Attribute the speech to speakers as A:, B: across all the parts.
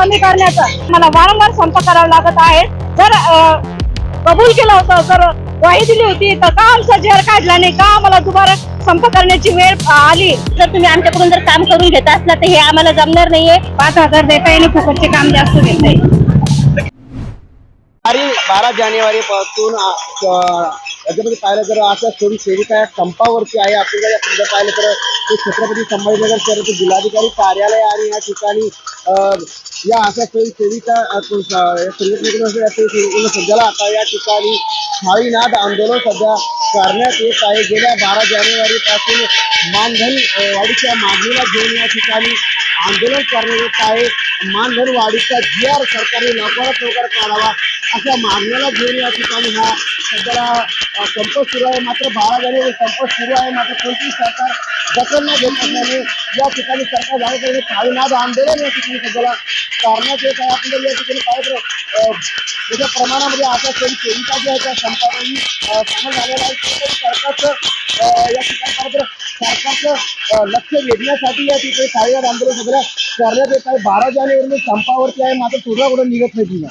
A: कमी करण्याचं मला वारंवार संप करावा लागत आहे. जर कबूल केलं होतं जर ग्वाही दिली होती तर का आमचा जेर काढला नाही? का आम्हाला दुबारा संप करण्याची वेळ आली?
B: जर तुम्ही आमच्याकडून जर काम करून घेत असला तर हे आम्हाला जमणार नाहीये.
A: पाच हजार देता येईल फुकटचे काम जास्त देता येईल.
C: बारी बारा जानेवारी याच्यामध्ये पाहिलं तर आता थोडी सेविका या संपावरती आहे आपल्याला या समजा पाहिलं तर ते छत्रपती संभाजीनगर शहरातील जिल्हाधिकारी कार्यालय आणि या ठिकाणी या अशा सोयी सेविका संघटनेकडून सध्याला आता या ठिकाणी थाळीनाद आंदोलन सध्या करण्यात येत आहे. गेल्या बारा जानेवारी पासून मानधन वाढीच्या मागणीला घेऊन या ठिकाणी आंदोलन करण्यात येत आहे. मानधन वाढीचा जी आर सरकारने लवकरात लवकर काढावा अशा मागण्याला घेऊन या ठिकाणी हा सध्याला संप सुरू आहे. मात्र बारा जानेवारी संप सुरू आहे. मात्र कोणतीही सरकार दखल न घेत असल्याने या ठिकाणी सरकार जाण्याकडे स्थायीनाद आंदोलन या ठिकाणी सध्याला. करण्यात येत आहे आपण या ठिकाणी काय तर मोठ्या प्रमाणामध्ये आता काही सेविका ज्या आहेत त्या संपावरही सामील झालेल्या सरकारचं या ठिकाणी काय तर सरकारचं लक्ष वेधण्यासाठी या ठिकाणी स्थायीनाद आंदोलन सगळं करण्यात येत आहे. बारा जानेवारी संपावरती आहे. मात्र तोडगा कुठं निघत नाही तिला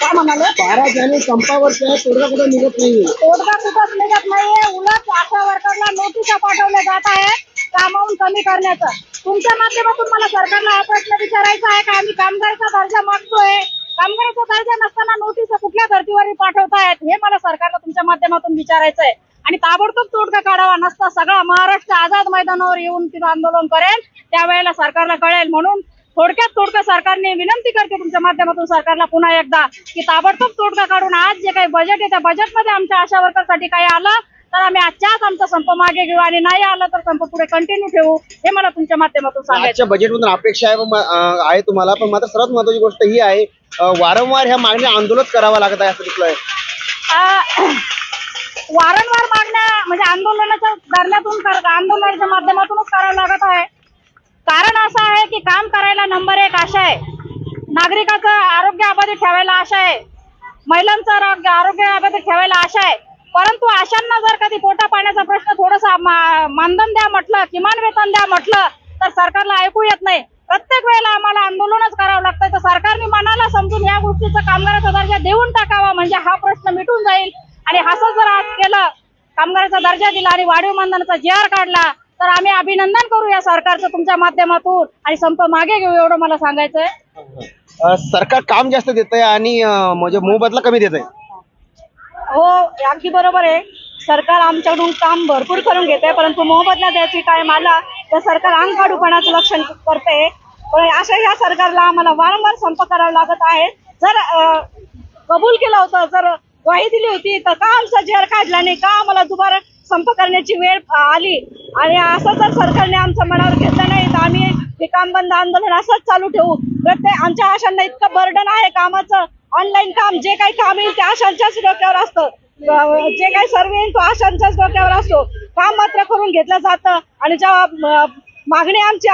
A: काय म्हणाले?
C: बारा आहे तोडगा कुठं निघत नाही
A: तोडगा कुठंच निघत नाहीये. उलट आशा वर्करला नोटिसा पाठवल्या जात आहे कामावून कमी करण्याचं. तुमच्या माध्यमातून मला सरकारला हा प्रश्न विचारायचा आहे का? आम्ही कामगाराचा दर्जा मागतोय. कामगाराचा दर्जा नसताना नोटीस कुठल्या धर्तीवर पाठवतायत हे मला सरकारला तुमच्या माध्यमातून विचारायचं आहे. आणि ताबडतोब तोडगा काढावा नसता सगळा महाराष्ट्र आझाद मैदानावर येऊन तिथं आंदोलन करेल. त्यावेळेला सरकारला कळेल म्हणून थोडक्यात तोडगा सरकारने विनंती करते तुमच्या माध्यमातून सरकारला पुन्हा एकदा की ताबडतोब तोडगा काढून आज जे काही बजेट आहे त्या बजेटमध्ये आमच्या आशा वर्करसाठी काही आलं तर आम्ही आजच्याच आमचा संप मागे घेऊ आणि नाही आलं तर संप पुढे कंटिन्यू ठेवू हे मला तुमच्या माध्यमातून सांगायचं
C: बजेटमधून अपेक्षा आहे तुम्हाला पण मात्र सर्वात महत्वाची गोष्ट ही आहे वारंवार ह्या मागण्या आंदोलन करावं लागत आहे असं दिसलंय.
A: वारंवार मागण्या म्हणजे आंदोलनाच्या धरण्यातून आंदोलनाच्या माध्यमातूनच करावं लागत आहे. कारण असं आहे की काम करायला नंबर एक आशा आहे. नागरिकाचं आरोग्य अबाधित ठेवायला आशा आहे. महिलांचं आरोग्य आरोग्य अबाधित ठेवायला आशा आहे. परंतु आशांना जर कधी पोटा पाण्याचा प्रश्न थोडासा मानधन द्या म्हटलं किमान वेतन द्या म्हटलं तर सरकारला ऐकू येत नाही. प्रत्येक वेळेला आम्हाला आंदोलनच करावं लागतंय. तर सरकारने मनाला समजून या गोष्टीचा कामगाराचा दर्जा देऊन टाकावा म्हणजे हा प्रश्न मिटून जाईल. आणि हसं जर आज केलं कामगाराचा दर्जा दिला आणि वाढीव मानधनाचा जी आर काढला तर आम्ही अभिनंदन करू या सरकारचं तुमच्या माध्यमातून आणि संप मागे घेऊ एवढं मला सांगायचंय.
C: अं, सरकार काम जास्त देत आहे आणि अं, म्हणजे मोबदला कमी देत आहे
A: हो अगदी बरोबर आहे. सरकार आमच्याकडून काम भरपूर करून घेते परंतु मोबदला द्यायची टाइम आला तर सरकार अंगकाढूपणाचं लक्षण करते पण अशा ह्या सरकारला आम्हाला वारंवार संप करावा लागत आहे. जर अं, कबूल केलं होतं जर ग्वाही दिली होती तर का आमचा जेर काढला नाही? का आम्हाला दुबारा संप करण्याची वेळ अं, आली? आणि असं जर सरकारने आमचं मनावर घेतलं नाही तर आम्ही हे काम बंद आंदोलन असंच चालू ठेवू. प्रत्येक आमच्या आशांना इतकं बर्डन आहे कामाचं. ऑनलाईन काम जे काही काम येईल ते आशांच्याच डोक्यावर असतं. जे काही सर्व येईल तो आशांच्याच डोक्यावर असतो. काम मात्र करून घेतलं जातं. आणि जेव्हा मागणी आमची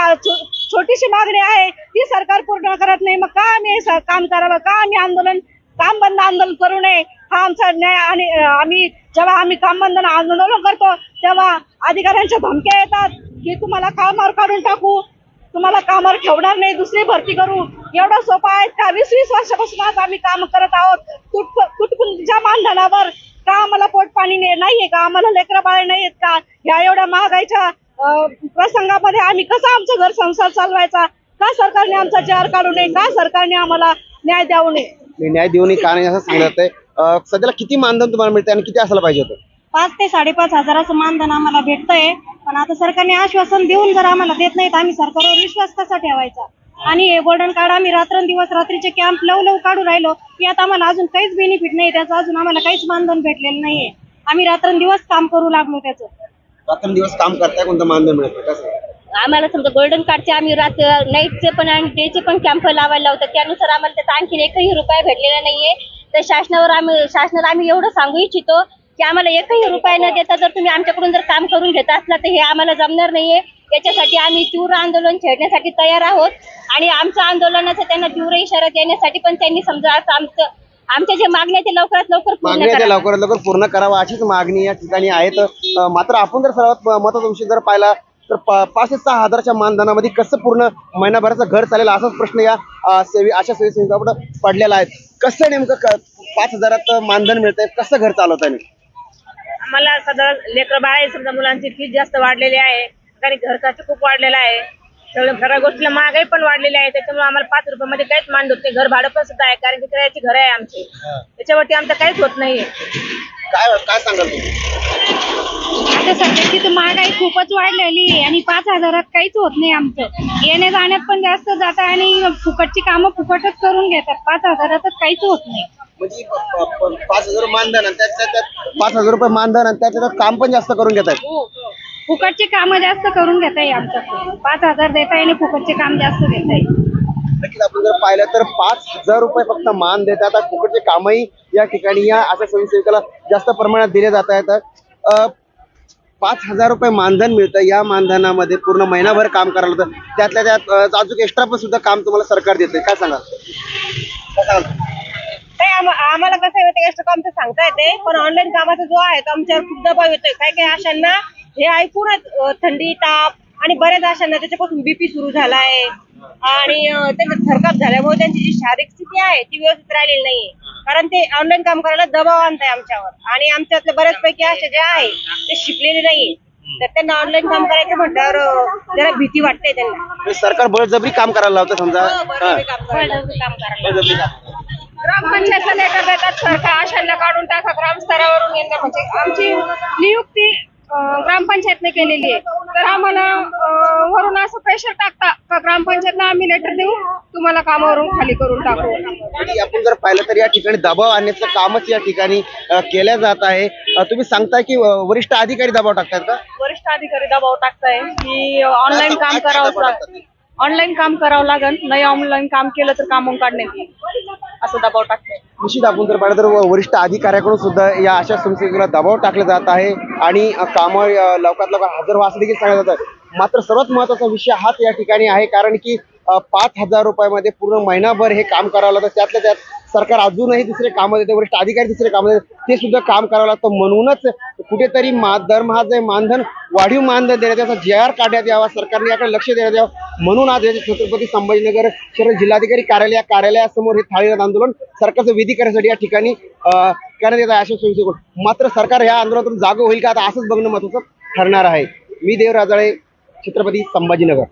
A: छोटीशी मागणी आहे ती सरकार पूर्ण करत नाही. मग का आम्ही काम करावं? का आम्ही आंदोलन काम बंद आंदोलन करू नये? हा आमचा न्याय आणि आम्ही जेव्हा आम्ही काम बंद आंदोलन करतो तेव्हा अधिकाऱ्यांच्या धमक्या येतात की तुम्हाला कामावर काढून टाकू तुम्हाला कामावर ठेवणार नाही दुसरी भरती करू. एवढं सोपं आहे का? वीस वीस वर्षापासून आज आम्ही काम करत आहोत. तुट तुटपुंच्या मानधनावर का आम्हाला पोट पाणी नाही- नाहीये का? आम्हाला लेकरं बाळ नाहीयेत का? या एवढ्या महागाईच्या प्रसंगामध्ये आम्ही कसा आमचं घर संसार चालवायचा? का सरकारने आमचा जार काढू नये? का सरकारने आम्हाला न्याय द्यावू नये?
C: न्याय देऊन का नाही असं सांगत आहे. सध्याला किती मानधन तुम्हाला मिळते आणि किती असायला पाहिजे होतं?
A: पाच ते साडेपाच हजाराचं मानधन आम्हाला भेटतंय. पण आता सरकारने आश्वासन देऊन जर आम्हाला देत नाही तर आम्ही सरकारवर विश्वास कसा ठेवायचा? आणि हे गोल्डन कार्ड आम्ही रात्रंदिवस रात्रीचे कॅम्प लव लव काढू राहिलो यात आम्हाला अजून काहीच बेनिफिट नाही त्याचं अजून आम्हाला काहीच मानधन भेटलेलं नाहीये. आम्ही रात्रंदिवस काम करू लागलो त्याचं.
C: रात्रंदिवस काम करताय कोणतं मानधन मिळतं कसं?
B: आम्हाला समजा गोल्डन कार्डचे आम्ही रात नाईटचे पण आणि डेचे पण कॅम्प लावायला लावतात त्यानुसार आम्हाला त्याचा आणखीन एकही रुपया भेटलेला नाहीये. तर शासनावर आम्ही शासनाला आम्ही एवढं सांगू इच्छितो की आम्हाला एकही रुपया न देता जर तुम्ही आमच्याकडून जर काम करून घेत असला तर हे आम्हाला जमणार नाहीये. याच्यासाठी आम्ही तीव्र आंदोलन छेडण्यासाठी तयार आहोत. आणि आमच्या आंदोलनाचा त्यांना तीव्र इशारा देण्यासाठी पण त्यांनी समजा असं आमचं आमच्या जे मागण्या ते लवकरात लवकर पूर्ण
C: मागण्या त्या
B: करा.
C: लवकरात लवकर पूर्ण करावा अशीच मागणी या ठिकाणी आहेत अं, मात्र आपण जर सर्वात महत्त्वाचा विषय जर पाहिला तर पा- पाच ते सहा हजाराच्या मानधनामध्ये कसं पूर्ण महिनाभराचं घर चालेल असाच प्रश्न या सेवी अशा सेवी सेविकापुढे पडलेला आहे. कसं नेमकं पाच हजारात मानधन मिळत आहे कसं घर चालवत आहे
D: आम्हाला सध्या लेकर बाळ आहे समजा मुलांची फीस जास्त वाढलेली आहे आणि घर खर्च खूप वाढलेला आहे. सगळ्या सगळ्या गोष्टीला महागाई पण वाढलेली आहे त्याच्यामुळे आम्हाला पाच रुपयामध्ये काहीच मान होत नाही. घर भाडं पण सुद्धा आहे कारण की किरायाची घर आहे आमची. त्याच्यावरती आमचं काहीच होत नाहीये.
C: काय काय सांगाल तुम्ही?
A: आता सध्याची तर महागाई खूपच वाढलेली आहे आणि पाच हजारात काहीच होत नाही आमचं. येण्या जाण्यात पण जास्त जातात आणि फुकटची कामं फुकटच करून घेतात. पाच हजारातच काहीच होत नाही.
C: म्हणजे प- प- प- पाच हजार मानधन आणि त्यात पाच हजार रुपये मानधन आणि त्यात काम पण जास्त करून घेत आहेत.
A: फुकटची कामं जास्त करून घेताय आमच्याकडून पाच हजार देताय आणि फुकटचे काम जास्त देताय
C: नक्कीच आपण जर पाहिलं तर पाच हजार रुपये फक्त मान देतात आता फुकटचे कामही या ठिकाणी या अशा स्वयंसेविकाला जास्त प्रमाणात दिले जात आहेत. अं, पाच हजार रुपये मानधन मिळतं. या मानधनामध्ये पूर्ण महिनाभर काम करायला होतं. त्यातल्या त्यात अजून एक्स्ट्रा पण सुद्धा काम तुम्हाला सरकार देते काय सांगाल?
D: आम्हाला कसं आहे ते एक्स्ट्रा कामचं सांगता येते. पण ऑनलाईन कामाचा जो आहे तो आमच्यावर खूप दबाव येतोय. काय काय अशांना हे ऐकूनच थंडी ताप आणि बऱ्याच अशांना त्याच्यापासून बीपी सुरू झालाय. आणि त्यांचा थरकाप झाल्यामुळे त्यांची जी शारीरिक स्थिती आहे ती व्यवस्थित राहिलेली नाहीये. कारण ते ऑनलाईन काम करायला दबाव आणताय आमच्यावर. आणि आमच्यातल्या बऱ्याचपैकी अशा ज्या आहे ते शिकलेले नाहीये. तर त्यांना ऑनलाईन काम करायचं म्हटल्यावर जरा भीती वाटते त्यांना.
C: म्हणजे सरकार बळजबरी काम करायला लावतं समजा?
D: हो,
C: हा.
D: बरोबर काम करायला काम करायला
C: बळजबरी काम.
A: ग्रामपंचायतला लेटर देतात सरकार आशांना काढून टाका ग्रामस्तरावरून येणं म्हणजे आमची नियुक्ती अं, ग्रामपंचायतने केलेली आहे. तर आम्हाला वरून असं प्रेशर टाकता का ग्रामपंचायतला आम्ही लेटर देऊ? तुम्हाला कामावरून खाली करून टाकू.
C: आणि आपण जर पाहिलं तर या ठिकाणी दबाव आणण्याचं कामच या ठिकाणी केल्या जात आहे. तुम्ही सांगताय की वरिष्ठ अधिकारी दबाव टाकतात का?
A: वरिष्ठ अधिकारी दबाव टाकताय. की ऑनलाईन काम
C: टाकतात?
A: ऑनलाईन काम करावं लागेल. नाही ऑनलाईन काम केलं तर कामून काढण्यात येईल असं दबाव टाकताय.
C: निश्चित आपण जर पाहिलं तर वरिष्ठ अधिकाऱ्याकडून सुद्धा या अशा संस्थेला दबाव टाकला जात आहे आणि कामं लवकरात लवकर हजर व्हा देखील सांगितलं जात आहे. मात्र सर्वात महत्त्वाचा विषय हाच या ठिकाणी आहे कारण की पाच हजार रुपयामध्ये पूर्ण महिनाभर हे काम करावं लागतं. त्यातल्या त्यात सरकार अजूनही दुसरे कामं देते वरिष्ठ अधिकारी दुसरे कामं देते ते सुद्धा काम करावं लागतं. म्हणूनच कुठेतरी मा दरमहा जे मानधन वाढीव मानधन देण्यात याचा जे आर काढण्यात यावा सरकारने याकडे लक्ष देण्यात यावं. म्हणून आज छत्रपती संभाजीनगर शहर जिल्हाधिकारी कार्यालय कार्यालयासमोर हे थाळीनाथ आंदोलन सरकारचं विधी करण्यासाठी या ठिकाणी करण्यात येत आहे अशा स्वयंसेवक मात्र सरकार ह्या आंदोलनातून जागं होईल का आता असंच बघणं महत्वाचं ठरणार आहे. मी देव राजाळे छत्रपती संभाजीनगर.